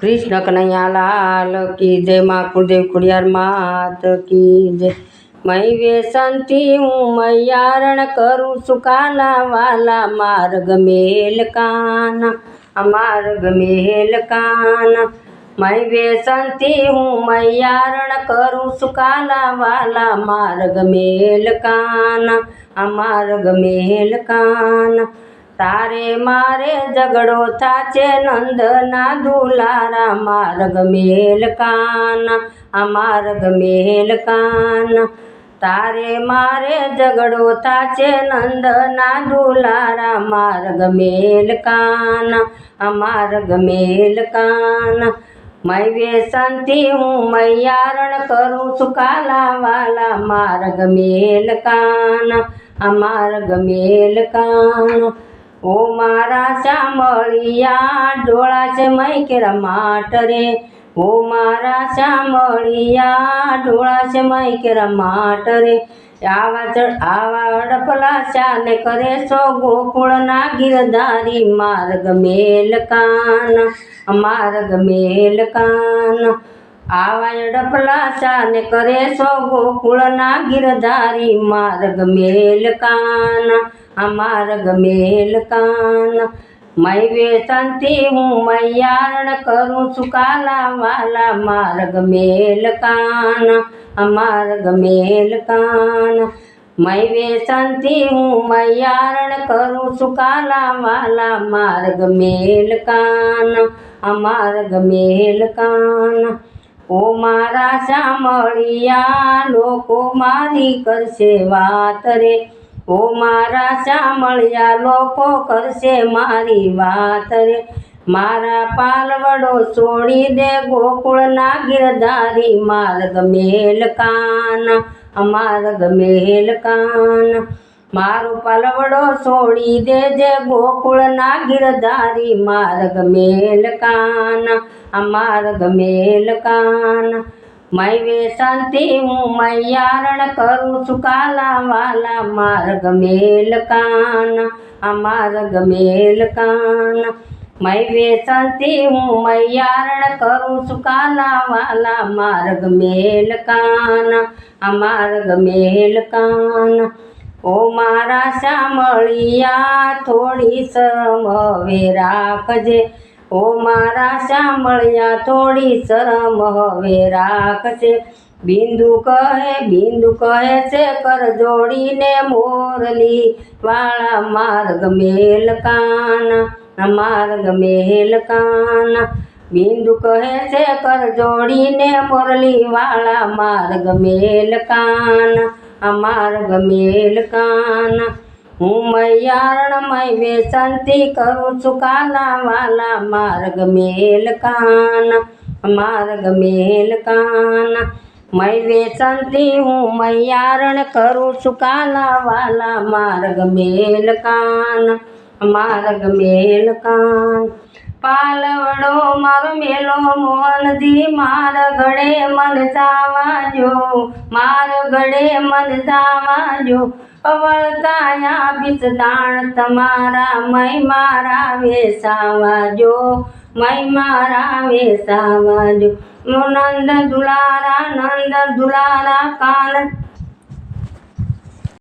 કૃષ્ણ કનૈયા લાલ કી જય માં કુળદેવ ખુડિયાર માત કી જય. મય વેસંતી હું મૈયારણ કરું સુકાલા વાલા માર્ગ મેલ કાના માર્ગ મેલ કાના. મય વેસંતી હું મૈયારણ કરું સુકાલા વાલા માર્ગ મેલ કાના માર્ગ મેલ કાના. તારે મારે ઝઘડો થાચે નંદના દુલારા, માર્ગ મેલ કાના, આ માર્ગ મેલ કાના. તારે મારે ઝઘડો થાચે નંદના દુલારા, માર્ગ મેલ કાના, આ માર્ગ મેલ કાના. મય વેસંતી હું મૈયારણ કરું છું કાલા વાલા માર્ગ મેલ આ માર્ગ મેલ ઓ મારા શામળિયા ડોળા છે મય કેરા માટ રે ઓ મારા શામળિયા ડોળા છે મય કેરા માટ રે આવા ચડ, આવા અડફલા ચાલે કરે સો ગોકુળના ગીરધારી માર્ગ મેલ કાના, માર્ગ મેલ કાના. આવા અડફલા ચાલે કરે સો ગોકુળના ગીરધારી માર્ગ મેલ આ ગમેલ કાન. મય વેતનથી હું મૈયારણ કરું છું કાલા વાલા માર ગમેલ કાન, અમાર ગમેલ કાન. મય વેતનથી હું મૈયારણ કરું છું કાલા વાલા માર્ગ મેલ કાન આ માર્ગ મેલ કાના. ઓ મારા શામળિયા લોકો મારી કરશે વાત રે. ઓ મારા શામળિયા લોકો કરશે મારી વાત રે. મારા પાલવડો છોડી દે ગોકુળના ગિરધારી માર્ગ મેલ કાના અમાર્ગ મેલ કાના. મારો પાલવડો છોડી દેજે ગોકુળના ગિરધારી માર્ગ મેલ કાના મેલકાન મેલ કાના. મય શાંતિ હું મૈયારણ કરું છું કાલા વાલા માર્ગ મેલ કાના માર્ગ મેલ કાન. મય શાંતિ હું મૈયારણ કરું છું કાલા વાલા માર્ગ મેલ કાના માર્ગ મેલ કાન. ઓ મારા શામળિયા થોડી શરમ હવે રાખજે. ઓ મારા શામળિયા, થોડી શરમ હવે રાખશે બિંદુ કહે બિંદુ કહે છે, કર જોડીને મોરલી. વાળા માર્ગ મેલ કાના, માર્ગ મેલ કાના. બિંદુ કહે છે, કર જોડીને મોરલી. વાળા માર્ગ મેલ કાના, માર્ગ મેલ કાના. હું મૈયારણમય વેસંતી કરું છું. કાલા વાલા માર્ગ મેલ કાના, માર્ગ મેલ કાના. મય વેસંતી હું મૈયારણ કરું છું. કાલા વાલા માર્ગ મેલ કાના, માર્ગ મેલ કાના. પાલવડો મારો મેલો મોહનજી માર ગળે મન સાવાજો માર ગળે મન સાવાજો અવળતાયા બીસ દાણ તમારા મય મારા વેસાવાજો મય મારા વેસાવાજો નંદ દુલારા નંદ દુલારા, કાન